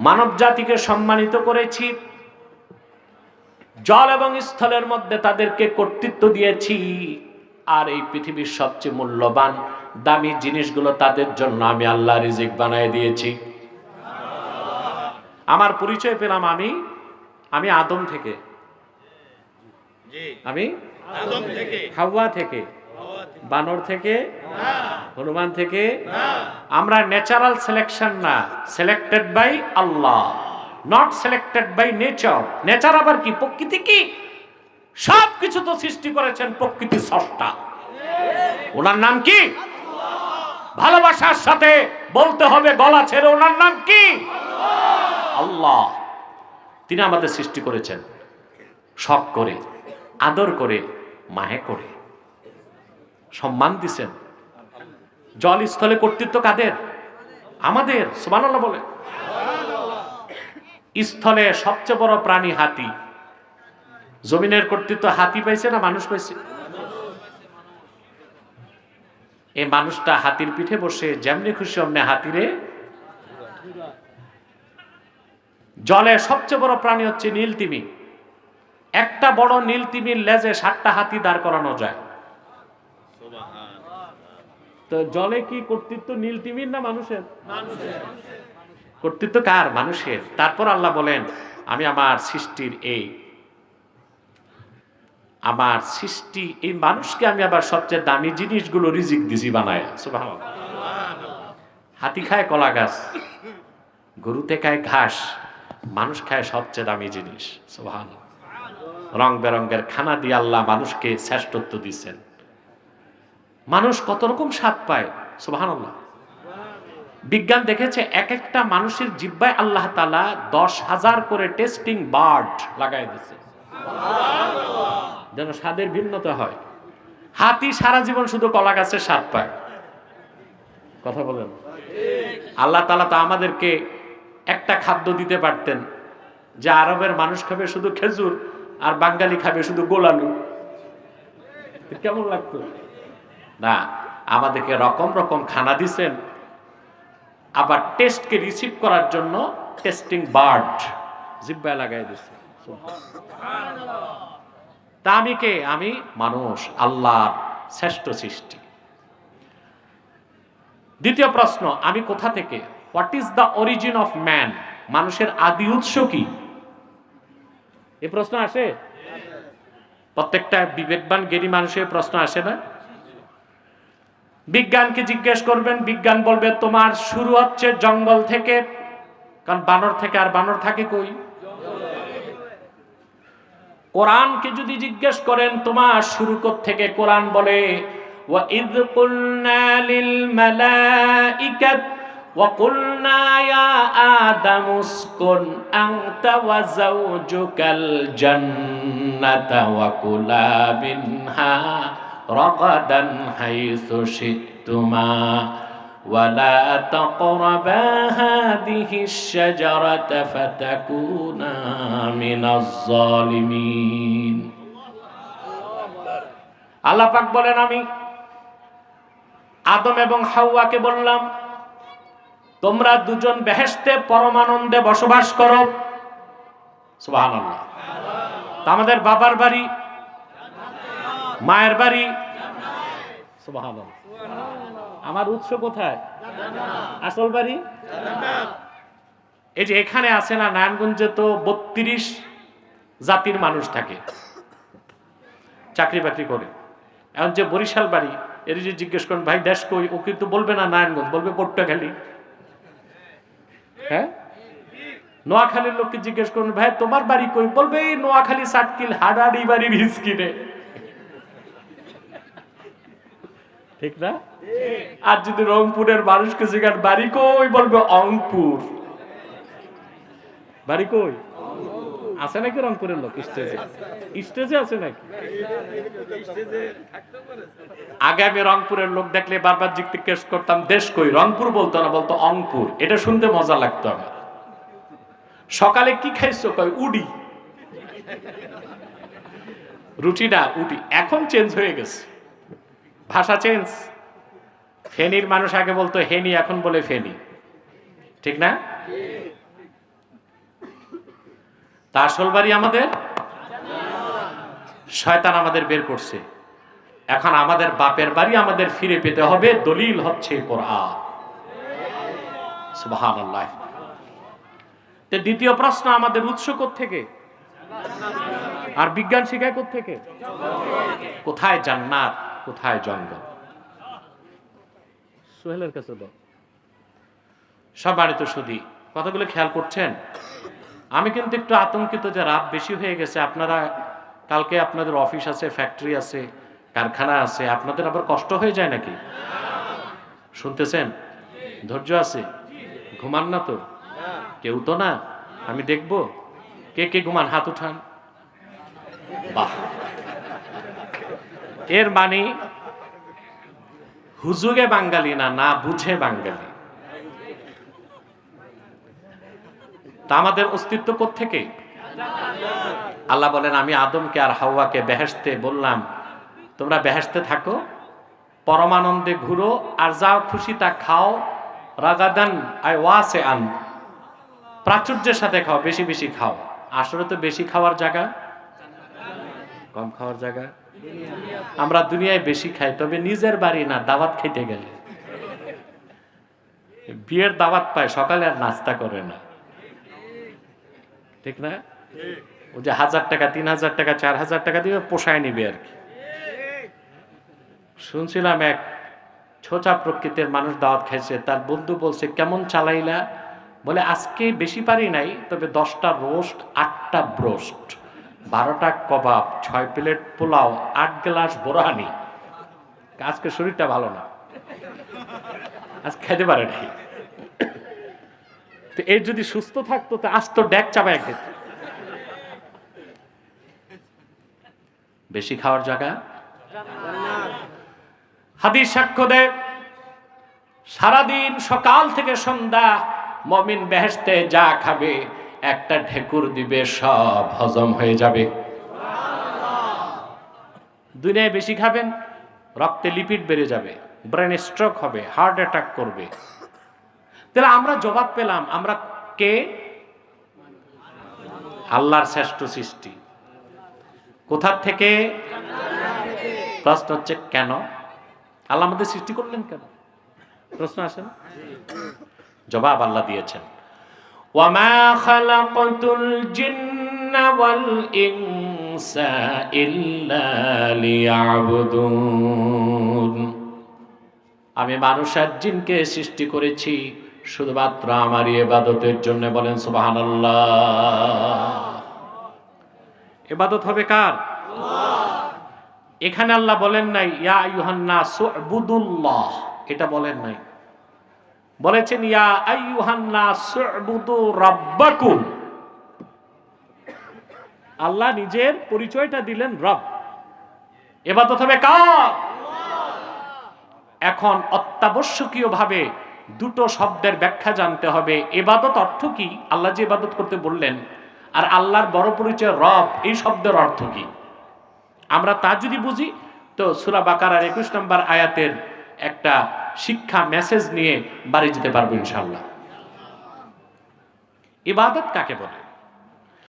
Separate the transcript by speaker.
Speaker 1: মানব জাতিকে সম্মানিত করেছি। জল এবং স্থলের মধ্যে তাদেরকে কর্তৃত্ব দিয়েছি। আর এই পৃথিবীর সবচেয়ে মূল্যবান দামি জিনিসগুলো তাদের জন্য আমি আল্লাহ রিজিক বানায় দিয়েছি। আমার পরিচয় পেলাম আমি আমি আদম থেকে। আমি?
Speaker 2: আদম থেকে।
Speaker 1: হাওয়া থেকে। বানর থেকে? হনুমান থেকে? আমরা ন্যাচারাল সিলেকশন না selected by Allah not selected by nature nature আবার কি? প্রকৃতি কি? সব কিছু তো সৃষ্টি করেছেন প্রকৃতি সষ্টা ওনার নাম কি? ভালোবাসার সাথে বলতে হবে, গলা ছেড়ে, ওনার নাম কি? আল্লাহ। তিনি আমাদের সৃষ্টি করেছেন। শখ করে, আদর করে, মাহে করে। সম্মান দিছেন। জল স্থলে কর্তৃত্ব কাদের? আমাদের, সুবহানাল্লাহ বলে স্থলে সবচেয়ে বড় প্রাণী হাতি। জমিনের কর্তৃত্ব হাতি পাইছে না মানুষ পাইছে? এই মানুষটা হাতির পিঠে বসে যেমনি খুশি অমনি হাতিরে জলে সবচেয়ে বড় প্রাণী হচ্ছে নীল তিমি একটা বড় নীল তিমির লেজে সাতটা হাতি দাঁড় করানো যায়। তো জলে কি কর্তৃত্ব নীল তিমির না মানুষের? কর্তৃত্ব কার? মানুষের। তারপর আল্লাহ বলেন আমি আমার সৃষ্টির এই আমার সৃষ্টি এই মানুষকে আমি আবার সবচেয়ে দামি জিনিসগুলো রিজিক দিছি বানায়। হাতি খায় কলা গাছ গরুতে খায় ঘাস মানুষ খায় সবচেয়ে দামি জিনিস। রং বেরঙ্গের খানা দিয়ে আল্লাহ মানুষকে শ্রেষ্ঠত্ব দিচ্ছেন। মানুষ কত রকম স্বাদ পায়? সুবহানাল্লাহ। বিজ্ঞান দেখেছে এক একটা মানুষের জিব্বায় আল্লাহ তালা দশ হাজার করে টেস্টিং বার্ড লাগাই দিছে যেন স্বাদের ভিন্নতা হয়। হাতি সারা জীবন শুধু কলা গাছের স্বাদ পায়। কথা বলেন। আল্লাহ তালা তো আমাদেরকে একটা খাদ্য দিতে পারতেন যে আরবের মানুষ খাবে শুধু খেজুর আর বাঙালি খাবে শুধু গোলালু কেমন লাগতো? না, আমাদেরকে রকম রকম খানা দিছেন। আবার টেস্টকে রিসিভ করার জন্য টেস্টিং বার্ড জিব্বায় লাগাই দিছে। তা আমি কে? আমি মানুষ, আল্লাহর শ্রেষ্ঠ সৃষ্টি। দ্বিতীয় প্রশ্ন, আমি কোথা থেকে? What is the origin of man মানুষের আদি উৎস কি? এ প্রশ্ন আসে? প্রত্যেকটা বিবেকবান জ্ঞানী মানুষের প্রশ্ন আসে না? বিজ্ঞানকে জিজ্ঞেস করবেন বিজ্ঞান বলবে তোমার শুরু হচ্ছে জঙ্গল থেকে কারণ বানর থেকে আর বানর থাকে কই কোরআনকে যদি জিজ্ঞেস করেন তোমার শুরু থেকে কোরআন বলে وَإِذْ قُلْنَا لِلْمَلَائِكَةِ وَقُلْنَا يَا آدَمُ اسْكُنْ أَنْتَ وَزَوْجُكَ الْجَنَّةَ وَكُلَا مِنْهَا رَغَدًا حَيْثُ شِئْتُمَا ولا تقربا هذه الشجرة فتكونا من الظالمين আল্লাহ পাক বলেন আমি আদম এবং হাওয়াকে বললাম তোমরা দুজন বেহেশতে পরমানন্দে বসবাস করো সুবহানাল্লাহ তা আমাদের বাবার বাড়ি মায়ের বাড়ি? আমার উৎস কোথায়? আসল বাড়ি? এই যে এখানে আছে না, নারায়ণগঞ্জে তো বত্রিশ জাতির মানুষ থাকে। চাকরি বাকরি করে। এখন যে বরিশাল বাড়ি, এর যে জিজ্ঞেস করেন, ভাই, দেশ কই? ও কিন্তু বলবে না নারায়ণগঞ্জ, বলবে পট্টাখালী। হ্যাঁ? নোয়াখালীর লোককে জিজ্ঞেস করুন, ভাই, তোমার বাড়ি কই? বলবে, এই নোয়াখালী সাতকিল হাডাডি বাড়ির হিসকিনে ঠিক না? আর যদি রংপুরের মানুষকে জিজ্ঞাস বাড়ি কই? বলবে, অংপুর। বাড়ি কই? আছে নাকি রংপুরের লোক? স্টেজে? স্টেজে আছে নাকি? আগে আমি রংপুরের লোক দেখলে বারবার জিজ্ঞেস করতাম, দেশ কই? রংপুর বলতো না, বলতো অংপুর। এটা শুনতে মজা লাগতো আমার। সকালে কি খাইছো? কয়, উডি। রুটিটা, উডি। এখন চেঞ্জ হয়ে গেছে। ভাষা চেঞ্জ ফেনীর মানুষ আগে বলতো, হেনি, এখন বলে ফেনি। ঠিক না? তা আসল বাড়ি আমাদের? শয়তান আমাদের বের করছে। এখন আমাদের বাপের বাড়ি আমাদের ফিরে পেতে হবে, দলিল হচ্ছে দ্বিতীয় প্রশ্ন, আমাদের উৎস থেকে আর বিজ্ঞান শিখায় থেকে কোথায়? জান্নাত। কোথায় জঙ্গল? সোহেলের কাছে দাও। বাড়িতে শুধু কথাগুলো খেয়াল করছেন? আমি কিন্তু একটু আতঙ্কিত যে রাত বেশি হয়ে গেছে। আপনারা কালকে আপনাদের অফিস আছে ফ্যাক্টরি আছে কারখানা আছে। আপনাদের আবার কষ্ট হয়ে যায় নাকি? শুনতেছেন? ধৈর্য আছে? ঘুমান না তো? কেউ তো না? আমি দেখব। কে কে ঘুমান? হাত উঠান। বাহ! এর মানে হুজুগে বাঙালি না না বুঝে বাঙালি। তা আমাদের অস্তিত্ব থেকে আল্লাহ বলেন, আমি আদমকে আর হাওয়াকে বেহেস্তে বললাম, তোমরা বেহেস্তে থাকো, পরমানন্দে ঘুরো, আর যা খুশি তা খাও, রাগাদান আই ওয়াসে আন, প্রাচুর্যের সাথে খাও, বেশি বেশি খাও। আসলে তো বেশি খাওয়ার জায়গা। কম খাওয়ার জায়গা। আমরা দুনিয়ায় বেশি খাই, তবে নিজের বাড়ি না, দাওয়াত খেতে গেলে। বিয়ের দাওয়াত পায়, সকালে আর নাস্তা করে না। ঠিক না? ও যে হাজার টাকা, তিন হাজার টাকা, চার হাজার টাকা দিয়ে পোষায় নিবে আর কি। শুনছিলাম এক ছোচা প্রকৃতির মানুষ দাওয়াত খাইছে, তার বন্ধু বলছে, কেমন চালাইলা? বলে, আজকে বেশি পারি নাই, তবে দশটা রোস্ট আটটা ব্রোস্ট বারোটা কবাব, ছয় প্লেট পোলাও, আট গ্লাস বোরহানি। আজকে শরীরটা ভালো না। আজ খেতে পারে নাই। তো এর যদি সুস্থ থাকতো, তো আজ তো ড্যাক চাপায় খেত বেশি খাওয়ার জায়গা? হাদিস সাক্ষ্য দেয়, সারাদিন সকাল থেকে সন্ধ্যা মমিন বেহেস্তে যা খাবে একটা ঢেকুর দিবে, সব হজম হয়ে যাবে। দুনিয়ায় বেশি খাবেন, রক্তে লিপিড বেড়ে যাবে ব্রেন স্ট্রোক হবে হার্ট অ্যাটাক করবে। তাহলে আমরা জবাব পেলাম, আমরা কে? আল্লাহর শ্রেষ্ঠ সৃষ্টি। কোথার থেকে? প্রশ্ন হচ্ছে, কেন? আল্লাহ আমাদের সৃষ্টি করলেন কেন? প্রশ্ন আসেন জবাব আল্লাহ দিয়েছেন। খালাকাতুল জিন্না ওয়াল ইনসা ইল্লা লিয়াবুদুন আমি মানুষ আর জিনকে সৃষ্টি করেছি শুধুমাত্র আমার এবাদতের জন্য বলেন সুবহানাল্লাহ। এবাদত হবে কার? এখানে আল্লাহ বলেন নাই, ইয়া ইউহান্না এটা বলেন নাই। বলেছেন, ইয়া আইয়ুহান্না সুবুদু রাব্বাকুম। আল্লাহ নিজের পরিচয়টা দিলেন রব। এবাদত হবে কার? এখন অত্যাবশ্যকীয় ভাবে দুটো শব্দের ব্যাখ্যা জানতে হবে। এবাদত অর্থ কি? আল্লাহ যে ইবাদত করতে বললেন, আর আল্লাহর বড় পরিচয় রব, এই শব্দের অর্থ কি? আমরা তা যদি বুঝি, তো সুরা বাকারার একুশ নম্বর আয়াতের একটা শিক্ষা মেসেজ নিয়ে বাড়ি যেতে পারব ইনশাল্লাহ ইবাদত কাকে বলে?